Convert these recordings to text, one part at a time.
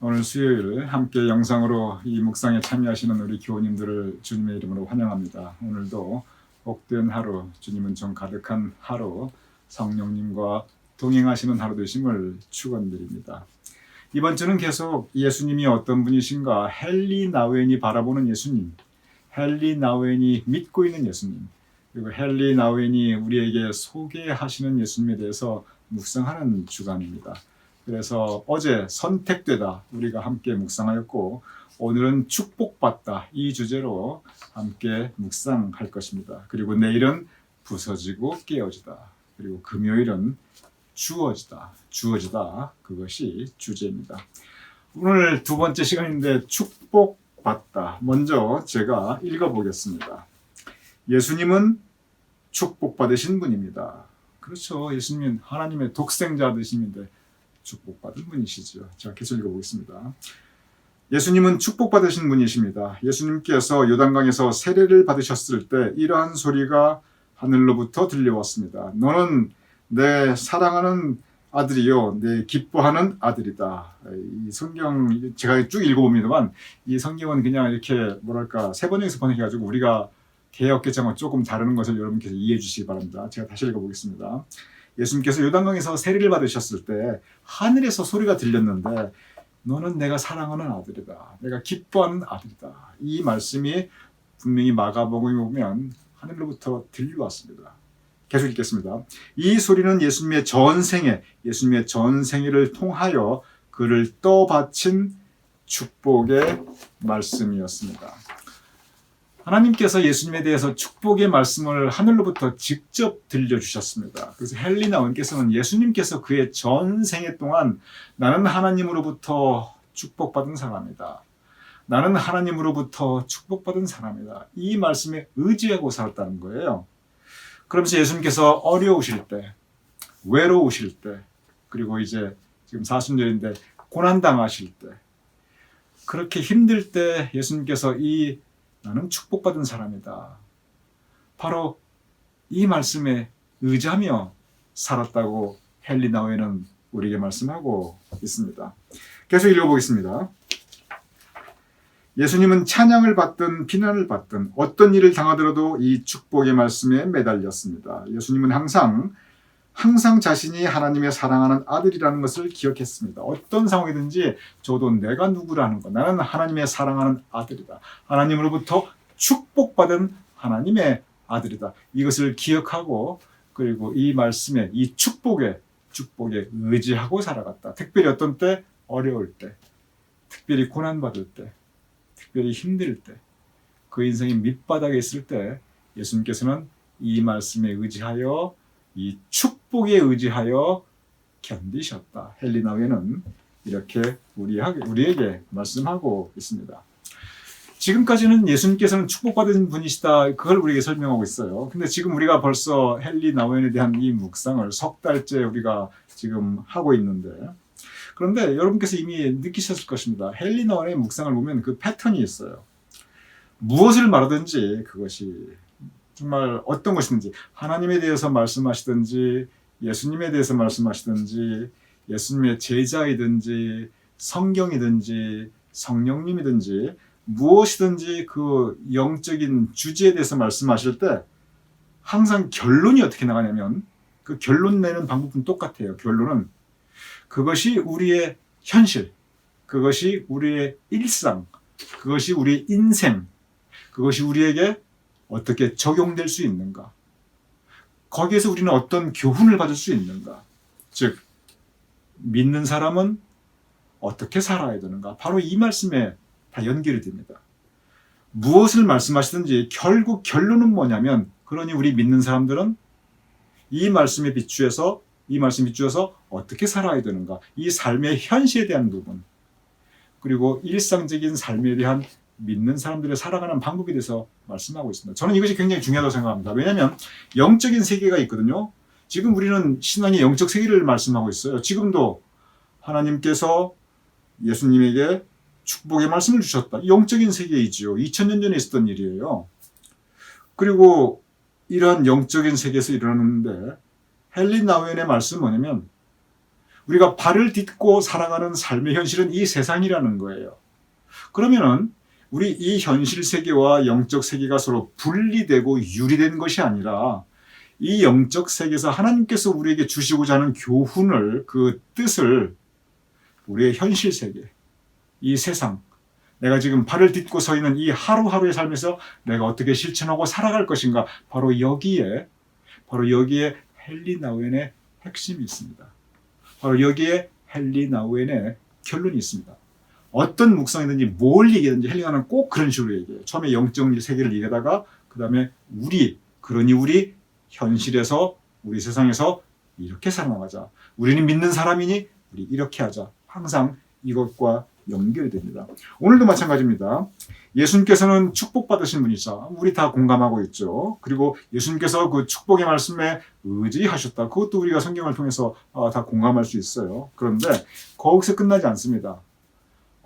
오늘 수요일 함께 영상으로 이 묵상에 참여하시는 우리 교우님들을 주님의 이름으로 환영합니다. 오늘도 복된 하루, 주님은 정 가득한 하루, 성령님과 동행하시는 하루 되심을 축원드립니다. 이번 주는 계속 예수님이 어떤 분이신가 헨리 나우엔이 바라보는 예수님, 헨리 나우엔이 믿고 있는 예수님, 그리고 헨리 나우엔이 우리에게 소개하시는 예수님에 대해서 묵상하는 주간입니다. 그래서 어제 선택되다 우리가 함께 묵상하였고 오늘은 축복받다 이 주제로 함께 묵상할 것입니다. 그리고 내일은 부서지고 깨어지다. 그리고 금요일은 주어지다. 주어지다. 그것이 주제입니다. 오늘 두 번째 시간인데 축복받다. 먼저 제가 읽어보겠습니다. 예수님은 축복받으신 분입니다. 그렇죠. 예수님은 하나님의 독생자 되시는데 축복받은 분이시죠. 제가 계속 읽어보겠습니다. 예수님은 축복받으신 분이십니다. 예수님께서 요단강에서 세례를 받으셨을 때 이러한 소리가 하늘로부터 들려왔습니다. 너는 내 사랑하는 아들이요, 내 기뻐하는 아들이다. 이 성경 제가 쭉 읽어봅니다만 이 성경은 그냥 이렇게 뭐랄까 세 번역에서 번역해가지고 우리가 개혁 개정은 조금 다르는 것을 여러분께서 이해해 주시기 바랍니다. 제가 다시 읽어보겠습니다. 예수님께서 요단강에서 세례를 받으셨을 때 하늘에서 소리가 들렸는데 너는 내가 사랑하는 아들이다. 내가 기뻐하는 아들이다. 이 말씀이 분명히 마가복음에 보면 하늘로부터 들려왔습니다. 계속 읽겠습니다. 이 소리는 예수님의 전생에 예수님의 전생애를 통하여 그를 떠받친 축복의 말씀이었습니다. 하나님께서 예수님에 대해서 축복의 말씀을 하늘로부터 직접 들려주셨습니다. 그래서 헬리나 원께서는 예수님께서 그의 전 생애 동안 나는 하나님으로부터 축복받은 사람이다. 나는 하나님으로부터 축복받은 사람이다. 이 말씀에 의지하고 살았다는 거예요. 그러면서 예수님께서 어려우실 때, 외로우실 때, 그리고 이제 지금 40년인데 고난당하실 때, 그렇게 힘들 때 예수님께서 이 나는 축복받은 사람이다. 바로 이 말씀에 의지하며 살았다고 헬리나우에는 우리에게 말씀하고 있습니다. 계속 읽어보겠습니다. 예수님은 찬양을 받든 비난을 받든 어떤 일을 당하더라도 이 축복의 말씀에 매달렸습니다. 예수님은 항상 항상 자신이 하나님의 사랑하는 아들이라는 것을 기억했습니다. 어떤 상황이든지 저도 내가 누구라는 것, 나는 하나님의 사랑하는 아들이다. 하나님으로부터 축복받은 하나님의 아들이다. 이것을 기억하고 그리고 이 말씀에 이 축복에 축복에 의지하고 살아갔다. 특별히 어떤 때 어려울 때, 특별히 고난 받을 때, 특별히 힘들 때, 그 인생이 밑바닥에 있을 때 예수님께서는 이 말씀에 의지하여 이 축 복에 의지하여 견디셨다. 헬리나웨는 이렇게 우리에게, 말씀하고 있습니다. 지금까지는 예수님께서는 축복받은 분이시다. 그걸 우리에게 설명하고 있어요. 근데 지금 우리가 벌써 헨리 나웬에 대한 이 묵상을 석 달째 우리가 지금 하고 있는데 그런데 여러분께서 이미 느끼셨을 것입니다. 헨리 나웬의 묵상을 보면 그 패턴이 있어요. 무엇을 말하든지 그것이 정말 어떤 것이든지 하나님에 대해서 말씀하시든지 예수님에 대해서 말씀하시든지 예수님의 제자이든지 성경이든지 성령님이든지 무엇이든지 그 영적인 주제에 대해서 말씀하실 때 항상 결론이 어떻게 나가냐면 그 결론 내는 방법은 똑같아요. 결론은 그것이 우리의 현실, 그것이 우리의 일상, 그것이 우리의 인생, 그것이 우리에게 어떻게 적용될 수 있는가? 거기에서 우리는 어떤 교훈을 받을 수 있는가? 즉, 믿는 사람은 어떻게 살아야 되는가? 바로 이 말씀에 다 연결이 됩니다. 무엇을 말씀하시든지 결국 결론은 뭐냐면, 그러니 우리 믿는 사람들은 이 말씀에 비추어서, 이 말씀에 비추어서 어떻게 살아야 되는가? 이 삶의 현실에 대한 부분, 그리고 일상적인 삶에 대한 믿는 사람들의 살아가는 방법에 대해서 말씀하고 있습니다. 저는 이것이 굉장히 중요하다고 생각합니다. 왜냐하면 영적인 세계가 있거든요. 지금 우리는 신앙의 영적 세계를 말씀하고 있어요. 지금도 하나님께서 예수님에게 축복의 말씀을 주셨다. 영적인 세계이지요. 2000년 전에 있었던 일이에요. 그리고 이러한 영적인 세계에서 일어나는데 헬린 나우엔의 말씀은 뭐냐면 우리가 발을 딛고 살아가는 삶의 현실은 이 세상이라는 거예요. 그러면은 우리 이 현실 세계와 영적 세계가 서로 분리되고 유리된 것이 아니라 이 영적 세계에서 하나님께서 우리에게 주시고자 하는 교훈을 그 뜻을 우리의 현실 세계, 이 세상, 내가 지금 발을 딛고 서 있는 이 하루하루의 삶에서 내가 어떻게 실천하고 살아갈 것인가, 바로 여기에, 바로 여기에 헨리 나우엔의 핵심이 있습니다. 바로 여기에 헨리 나우엔의 결론이 있습니다. 어떤 묵상이든지 뭘 얘기하든지 헬리나는 꼭 그런 식으로 얘기해요. 처음에 영적 세계를 얘기하다가 그 다음에 우리 그러니 우리 현실에서 우리 세상에서 이렇게 살아나가자. 우리는 믿는 사람이니 우리 이렇게 하자. 항상 이것과 연결이 됩니다. 오늘도 마찬가지입니다. 예수님께서는 축복받으신 분이죠. 우리 다 공감하고 있죠. 그리고 예수님께서 그 축복의 말씀에 의지하셨다. 그것도 우리가 성경을 통해서 아, 다 공감할 수 있어요. 그런데 거기서 끝나지 않습니다.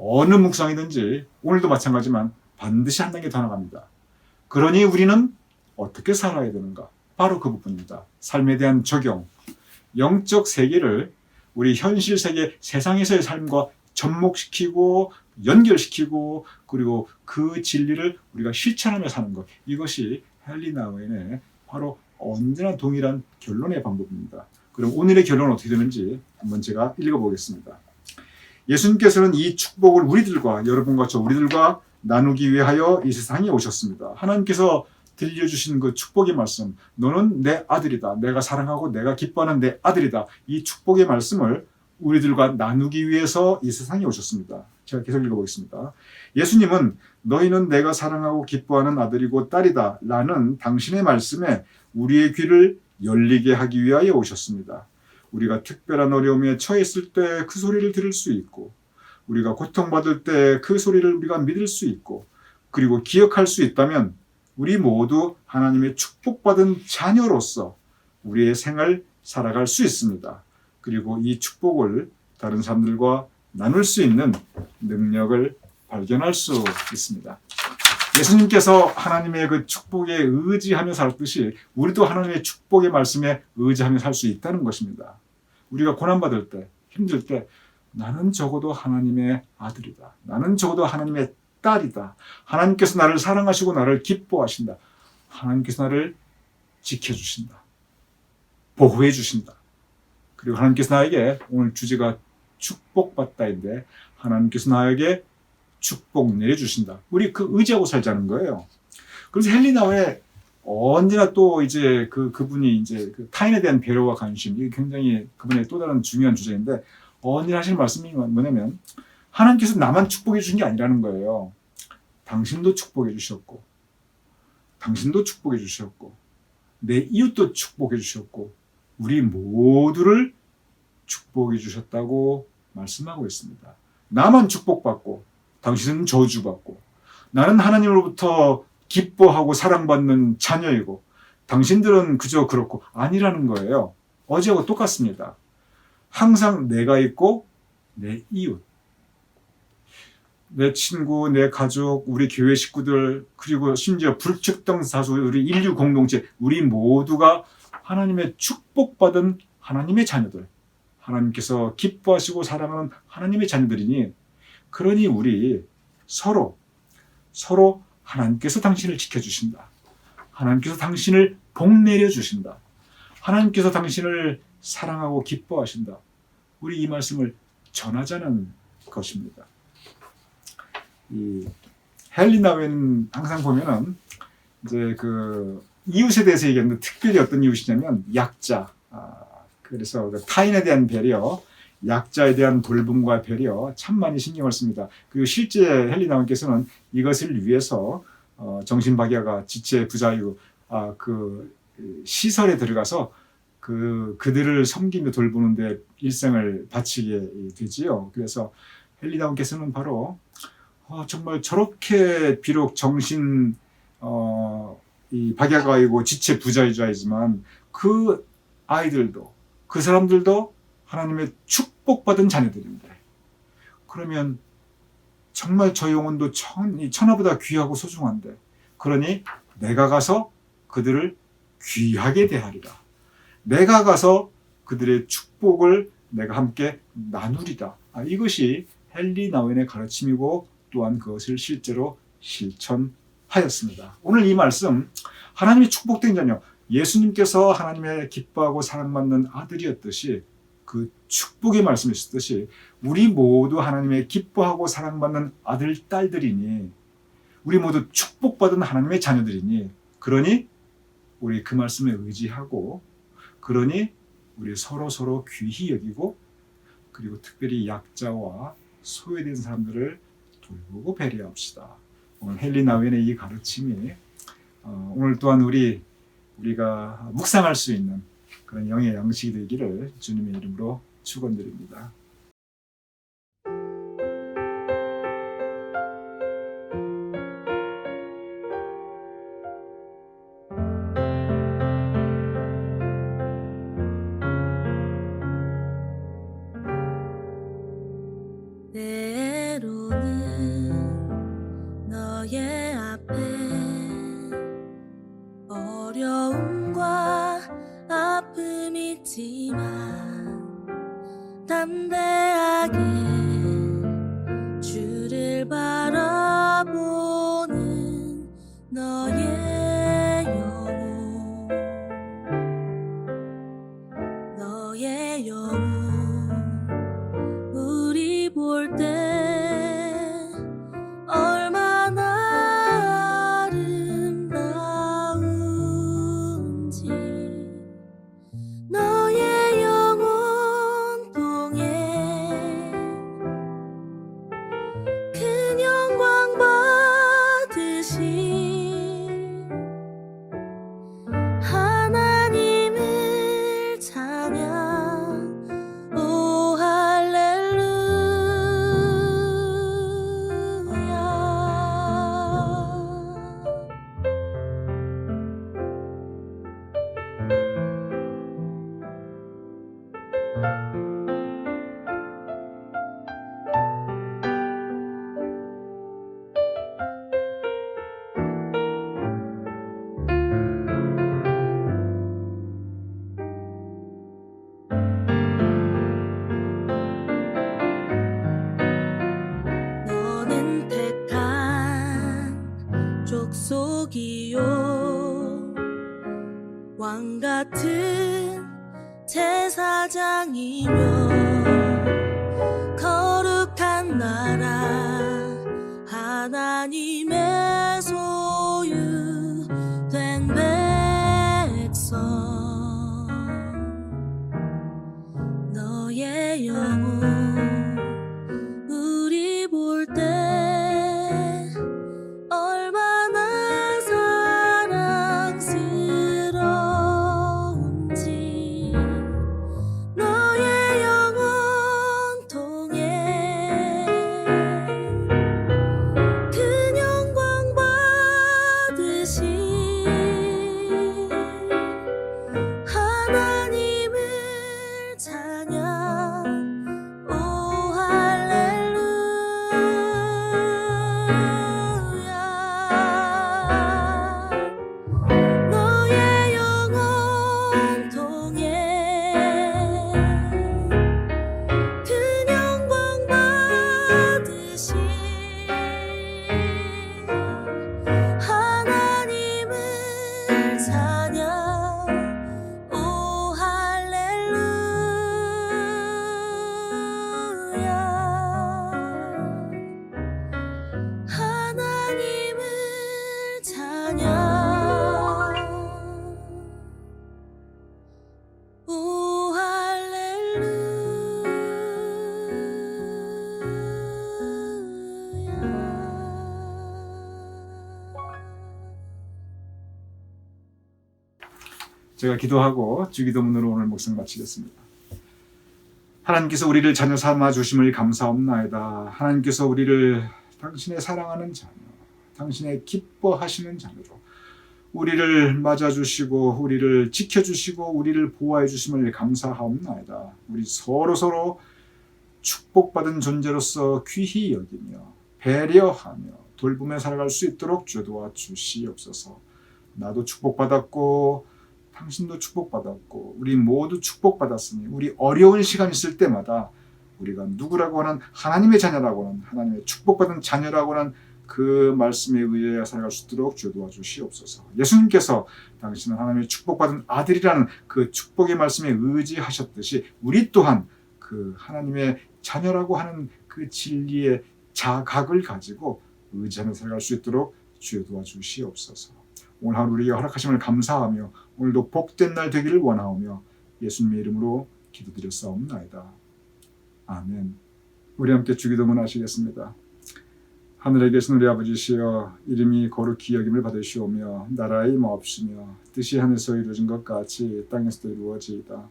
어느 묵상이든지 오늘도 마찬가지만 반드시 한 단계 더 나갑니다. 그러니 우리는 어떻게 살아야 되는가? 바로 그 부분입니다. 삶에 대한 적용. 영적 세계를 우리 현실 세계 세상에서의 삶과 접목시키고 연결시키고 그리고 그 진리를 우리가 실천하며 사는 것. 이것이 헬리나우엔의 바로 언제나 동일한 결론의 방법입니다. 그럼 오늘의 결론은 어떻게 되는지 한번 제가 읽어보겠습니다. 예수님께서는 이 축복을 우리들과 여러분과 저 우리들과 나누기 위하여 이 세상에 오셨습니다. 하나님께서 들려주신 그 축복의 말씀, 너는 내 아들이다. 내가 사랑하고 내가 기뻐하는 내 아들이다. 이 축복의 말씀을 우리들과 나누기 위해서 이 세상에 오셨습니다. 제가 계속 읽어보겠습니다. 예수님은 너희는 내가 사랑하고 기뻐하는 아들이고 딸이다. 라는 당신의 말씀에 우리의 귀를 열리게 하기 위하여 오셨습니다. 우리가 특별한 어려움에 처했을 때 그 소리를 들을 수 있고, 우리가 고통받을 때 그 소리를 우리가 믿을 수 있고, 그리고 기억할 수 있다면 우리 모두 하나님의 축복받은 자녀로서 우리의 생을 살아갈 수 있습니다. 그리고 이 축복을 다른 사람들과 나눌 수 있는 능력을 발견할 수 있습니다. 예수님께서 하나님의 그 축복에 의지하며 살았듯이 우리도 하나님의 축복의 말씀에 의지하며 살 수 있다는 것입니다. 우리가 고난받을 때, 힘들 때 나는 적어도 하나님의 아들이다. 나는 적어도 하나님의 딸이다. 하나님께서 나를 사랑하시고 나를 기뻐하신다. 하나님께서 나를 지켜주신다. 보호해 주신다. 그리고 하나님께서 나에게 오늘 주제가 축복받다인데 하나님께서 나에게 축복 내려주신다. 우리 그 의지하고 살자는 거예요. 그래서 헬리나의 언제나 또 이제 그 그분이 이제 그 타인에 대한 배려와 관심 이게 굉장히 그분의 또 다른 중요한 주제인데 언제나 하시는 말씀이 뭐냐면 하나님께서 나만 축복해 주신 게 아니라는 거예요. 당신도 축복해 주셨고, 당신도 축복해 주셨고, 내 이웃도 축복해 주셨고, 우리 모두를 축복해 주셨다고 말씀하고 있습니다. 나만 축복받고, 당신은 저주받고, 나는 하나님으로부터 기뻐하고 사랑받는 자녀이고, 당신들은 그저 그렇고, 아니라는 거예요. 어제하고 똑같습니다. 항상 내가 있고, 내 이웃, 내 친구, 내 가족, 우리 교회 식구들, 그리고 심지어 불특정 다수 우리 인류 공동체, 우리 모두가 하나님의 축복받은 하나님의 자녀들, 하나님께서 기뻐하시고 사랑하는 하나님의 자녀들이니, 그러니 우리 서로, 서로 하나님께서 당신을 지켜주신다. 하나님께서 당신을 복 내려 주신다. 하나님께서 당신을 사랑하고 기뻐하신다. 우리 이 말씀을 전하자는 것입니다. 이 헬리나 웬 항상 보면은 이제 그 이웃에 대해서 얘기하는데 특별히 어떤 이웃이냐면 약자. 아, 그래서 그 타인에 대한 배려, 약자에 대한 돌봄과 배려 참 많이 신경을 씁니다. 그리고 실제 헬리나웬께서는 이것을 위해서 어, 정신박야가 지체 부자유 아, 그 시설에 들어가서 그 그들을 섬기며 돌보는데 일생을 바치게 되지요. 그래서 헬리나운께서는 바로 어, 정말 저렇게 비록 정신 어, 이 박야가이고 지체 부자이자이지만 그 아이들도 그 사람들도 하나님의 축 복받은 자녀들인데 그러면 정말 저 영혼도 천하보다 귀하고 소중한데 그러니 내가 가서 그들을 귀하게 대하리라. 내가 가서 그들의 축복을 내가 함께 나누리다. 아, 이것이 헨리 나웬의 가르침이고 또한 그것을 실제로 실천하였습니다. 오늘 이 말씀 하나님의 축복된 자녀 예수님께서 하나님의 기뻐하고 사랑받는 아들이었듯이 그 축복의 말씀이셨듯이 우리 모두 하나님의 기뻐하고 사랑받는 아들 딸들이니 우리 모두 축복받은 하나님의 자녀들이니 그러니 우리 그 말씀에 의지하고 그러니 우리 서로 서로 귀히 여기고 그리고 특별히 약자와 소외된 사람들을 돌보고 배려합시다. 오늘 헨리 나웬의 이 가르침이 어, 오늘 또한 우리 우리가 묵상할 수 있는 그런 영의 양식이 되기를 주님의 이름으로 축원드립니다. 거룩한 나라 하나님의 소유된 백성. 너의 영혼 제가 기도하고 주기도문으로 오늘 목상 마치겠습니다. 하나님께서 우리를 자녀 삼아 주심을 감사옵나이다. 하나님께서 우리를 당신의 사랑하는 자녀, 당신의 기뻐하시는 자녀로 우리를 맞아 주시고 우리를 지켜 주시고 우리를 보호해 주심을 감사하옵나이다. 우리 서로 서로 축복받은 존재로서 귀히 여기며 배려하며 돌보며 살아갈 수 있도록 주 도와 주시옵소서. 나도 축복받았고 당신도 축복받았고 우리 모두 축복받았으니 우리 어려운 시간 있을 때마다 우리가 누구라고 하는 하나님의 자녀라고 하는 하나님의 축복받은 자녀라고 하는 그 말씀에 의해 살아갈 수 있도록 주여 도와주시옵소서. 예수님께서 당신은 하나님의 축복받은 아들이라는 그 축복의 말씀에 의지하셨듯이 우리 또한 그 하나님의 자녀라고 하는 그 진리의 자각을 가지고 의지하며 살아갈 수 있도록 주여 도와주시옵소서. 오늘 하루 우리에게 허락하심을 감사하며 오늘도 복된 날 되기를 원하오며 예수님의 이름으로 기도드렸사옵나이다. 아멘. 우리 함께 주기도문 하시겠습니다. 하늘에 계신 우리 아버지시여 이름이 거룩히 여김을 받으시오며 나라의 마옵시며 뜻이 하늘에서 이루어진 것 같이 땅에서도 이루어지이다.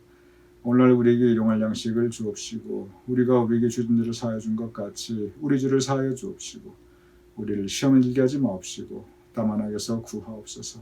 오늘날 우리에게 일용할 양식을 주옵시고 우리가 우리에게 주진 죄를 사하여 준 것 같이 우리 죄를 사하여 주옵시고 우리를 시험에 들게 하지 마옵시고 다만 악에서 구하옵소서.